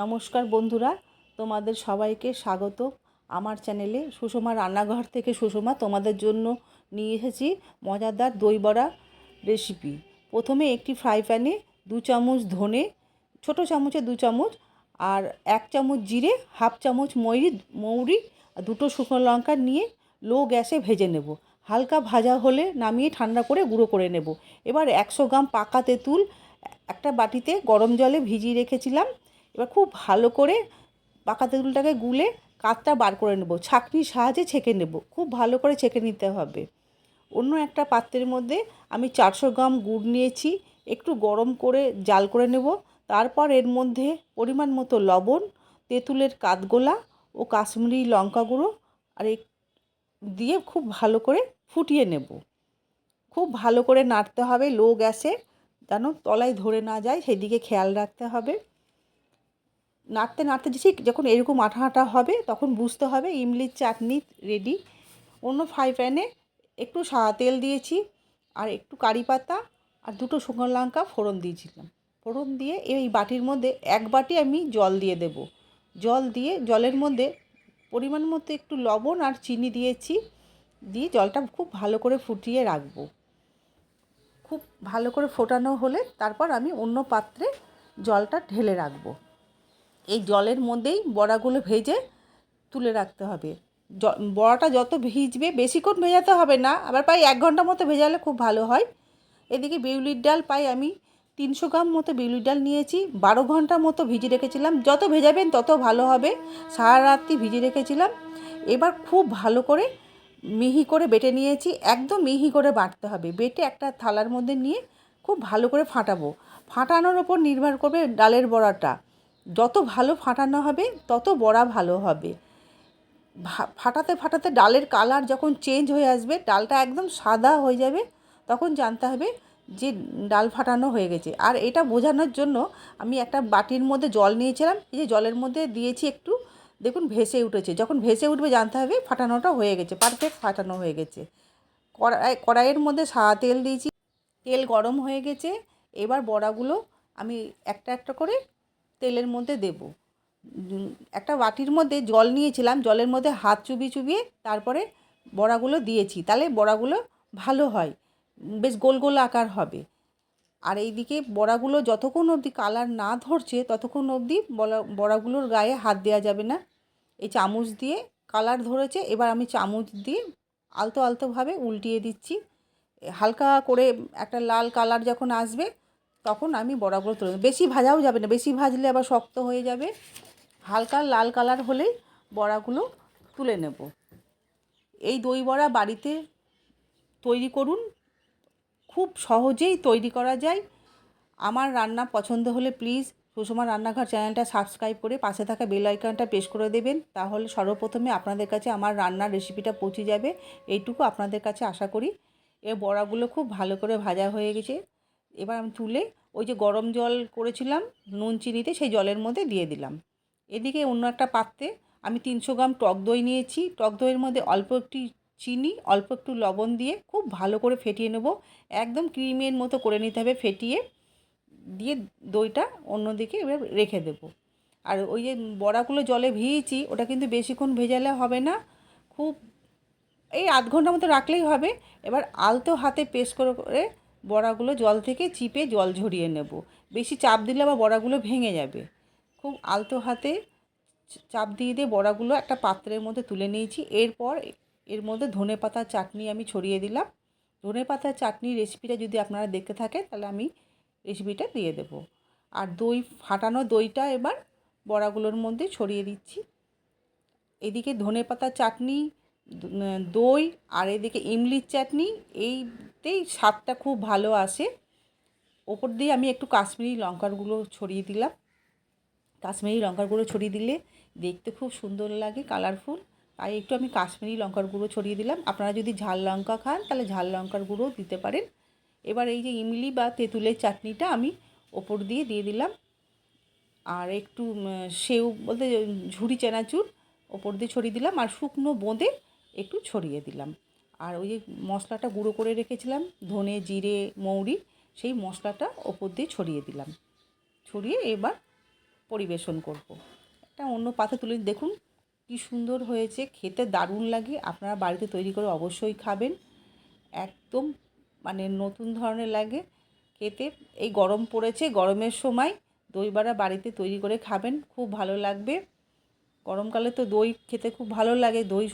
নমস্কার বন্ধুরা, তোমাদের সবাইকে স্বাগত। আমার চ্যানেলে সুষমা রান্নাঘর থেকে সুষমা তোমাদের জন্য নিয়ে এসেছি মজাদার দই বড়া রেসিপি প্রথমে একটি ফ্রাই প্যানে দু চামচ ধনে, ছোটো চামচে দু চামচ, আর এক চামচ জিরে, হাফ চামচ মৌরি মৌরি দুটো শুকনো লঙ্কা নিয়ে লো গ্যাসে ভেজে নেব। হালকা ভাজা হলে নামিয়ে ঠান্ডা করে গুঁড়ো করে নেব। এবার একশো গ্রাম পাকা তেঁতুল একটা বাটিতে গরম জলে ভিজিয়ে রেখেছিলাম। এবার খুব ভালো করে পাকা তেঁতুলটাকে গুলে কাতটা বার করে নেব। ছাঁকনির সাহায্যে ছেঁকে নেব। খুব ভালো করে ছেঁকে নিতে হবে। অন্য একটা পাত্রের মধ্যে আমি চারশো গ্রাম গুড় নিয়েছি, একটু গরম করে জাল করে নেব। তারপর এর মধ্যে পরিমাণ মতো লবণ, তেঁতুলের কাতগোলা ও কাশ্মীরি লঙ্কা গুঁড়ো আর দিয়ে খুব ভালো করে ফুটিয়ে নেব। খুব ভালো করে নাড়তে হবে লো গ্যাসে, যেন তলায় ধরে না যায়, সেদিকে খেয়াল রাখতে হবে। নাড়তে নাড়তে দিচ্ছি যখন এরকম আঠা আঠা হবে, তখন বুঝতে হবে ইমলির চাটনি রেডি অন্য ফ্রাই প্যানে একটু সাদা তেল দিয়েছি, আর একটু কারি পাতা, আর দুটো শুকনো লঙ্কা ফোড়ন দিয়েছিলাম। ফোড়ন দিয়ে এই বাটির মধ্যে এক বাটি আমি জল দিয়ে দেব। জল দিয়ে জলের মধ্যে পরিমাণ মতো একটু লবণ আর চিনি দিয়েছি, দিয়ে জলটা খুব ভালো করে ফুটিয়ে রাখব। খুব ভালো করে ফোটানো হলে তারপর আমি অন্য পাত্রে জলটা ঢেলে রাখব। এই জলের মধ্যেই বড়াগুলো ভেজে তুলে রাখতে হবে। বড়াটা যত ভিজবে বেশিক্ষণ ভেজাতে হবে না, আবার প্রায় এক ঘণ্টা মতো ভেজালে খুব ভালো হয়। এদিকে বিউলির ডাল পাই আমি তিনশো গ্রাম মতো বিউলির ডাল নিয়েছি, বারো ঘণ্টা মতো ভিজে রেখেছিলাম। যত ভেজাবেন তত ভালো হবে, সারা রাত্রি ভিজে রেখেছিলাম। এবার খুব ভালো করে মিহি করে বেটে নিয়েছি, একদম মিহি করে বাটতে হবে। বেটে একটা থালার মধ্যে নিয়ে খুব ভালো করে ফাটাবো। ফাটানোর ওপর নির্ভর করবে ডালের বড়াটা। যত ভালো ফাটানো হবে, তত বড়া ভালো হবে। ফাটাতে ফাটাতে ডালের কালার যখন চেঞ্জ হয়ে আসবে, ডালটা একদম সাদা হয়ে যাবে, তখন জানতে হবে যে ডাল ফাটানো হয়ে গেছে। আর এটা বোঝানোর জন্য আমি একটা বাটির মধ্যে জল নিয়েছিলাম, এই যে জলের মধ্যে দিয়েছি একটু, দেখুন ভেসে উঠেছে। যখন ভেসে উঠবে, জানতে হবে ফাটানোটা হয়ে গেছে পারফেক্ট ফাটানো হয়ে গেছে। কড়াই, কড়াইয়ের মধ্যে সাদা তেল দিয়েছি, তেল গরম হয়ে গেছে। এবার বড়াগুলো আমি একটা একটা করে তেলের মধ্যে দেব। একটা বাটির মধ্যে জল নিয়েছিলাম, জলের মধ্যে হাত চুবিয়ে চুবিয়ে তারপরে বড়াগুলো দিয়েছি, তাহলে বড়াগুলো ভালো হয়। বেশ গোল গোল আকার হবে। আর এইদিকে বড়াগুলো যতক্ষণ অবধি কালার না ধরছে, ততক্ষণ অবধি বড়া বড়াগুলোর গায়ে হাত দেওয়া যাবে না। এই চামচ দিয়ে কালার ধরেছে, এবার আমি চামচ দিয়ে আলতো আলতোভাবে উল্টিয়ে দিচ্ছি। হালকা করে একটা লাল কালার যখন আসবে তখন আমি বড়াগুলো তুলে বেশি ভাজাও যাবে না, বেশি ভাজলে আবার শক্ত হয়ে যাবে। হালকা লাল কালার হলেই বড়াগুলো তুলে নেব। এই দই বড়া বাড়িতে তৈরি করুন। খুব সহজেই তৈরি করা যায়। আমার রান্না পছন্দ হলে প্লিজ সুষমা রান্নাঘর চ্যানেলটা সাবস্ক্রাইব করে পাশে থাকা বেল আইকনটা প্রেস করে দেবেন। তাহলে সর্বপ্রথমে আপনাদের কাছে আমার রান্নার রেসিপিটা পৌঁছে যাবে। এইটুকু আপনাদের কাছে আশা করি। এ বড়াগুলো খুব ভালো করে ভাজা হয়ে গেছে। এবার আমি তুলে ওই যে গরম জল করেছিলাম, নুন, চিনিতে সেই জলের মধ্যে দিয়ে দিলাম। এদিকে অন্য একটা পাত্রে আমি তিনশো গ্রাম টক দই নিয়েছি। টক দইয়ের মধ্যে অল্প একটি চিনি, অল্প একটু লবণ দিয়ে খুব ভালো করে ফেটিয়ে নেব। একদম ক্রিমের মতো করে নিতে হবে ফেটিয়ে। দিয়ে দইটা অন্যদিকে এবার রেখে দেব। আর ওই যে বড়াগুলো জলে ভিজিয়েছি ওটা কিন্তু বেশিক্ষণ ভেজালে হবে না। খুব এই আধ ঘণ্টার মতো রাখলেই হবে। এবার আলতো হাতে পেস্ট করে করে বড়াগুলো জল থেকে চিপে জল ঝরিয়ে নেব। বেশি চাপ দিলে আবার বড়াগুলো ভেঙে যাবে। খুব আলতো হাতে চাপ দিয়ে দিয়ে বড়াগুলো একটা পাত্রের মধ্যে তুলে নিয়েছি। এরপর এর মধ্যে ধনে পাতার চাটনি আমি ছড়িয়ে দিলাম। ধনে পাতার চাটনি রেসিপিটা যদি আপনারা দেখতে থাকেন, তাহলে আমি রেসিপিটা দিয়ে দেব। আর দই, ফাটানো দইটা এবার বড়াগুলোর মধ্যে ছড়িয়ে দিচ্ছি। এদিকে ধনে পাতার চাটনি দই, আর এদিকে ইমলির চাটনি এইতেই স্বাদটা খুব ভালো আসে। ওপর দিয়ে আমি একটু কাশ্মীরি লঙ্কার গুঁড়ো ছড়িয়ে দিলাম। কাশ্মীরি লঙ্কার গুঁড়ো ছড়িয়ে দিলে দেখতে খুব সুন্দর লাগে কালারফুল তাই একটু আমি কাশ্মীরি লঙ্কার গুঁড়ো ছড়িয়ে দিলাম। আপনারা যদি ঝাল লঙ্কা খান, তাহলে ঝাল লঙ্কার গুঁড়ো দিতে পারেন। এবার এই যে ইমলি বা তেঁতুলের চাটনিটা আমি ওপর দিয়ে দিয়ে দিলাম। আর একটু সেউ বলতে ঝুড়ি চেনাচুর ওপর দিয়ে ছড়িয়ে দিলাম। আর শুকনো বোঁদে একটু ছড়িয়ে দিলাম। আর ওই যে মশলাটা গুঁড়ো করে রেখেছিলাম, ধনে, জিরে, মৌরি, সেই মশলাটা ওপর দিয়ে ছড়িয়ে দিলাম। ছড়িয়ে এবার পরিবেশন করব। একটা অন্য পাত্রে তুলে দেখুন কি সুন্দর হয়েছে, খেতে দারুণ লাগে। আপনারা বাড়িতে তৈরি করে অবশ্যই খাবেন। একদম মানে নতুন ধরনের লাগে। খেতে এই গরম পড়েছে, গরমের সময় দই বড়া বাড়িতে তৈরি করে খাবেন, খুব ভালো লাগবে। গরমকালে তো দই খেতে খুব ভালো লাগে, দই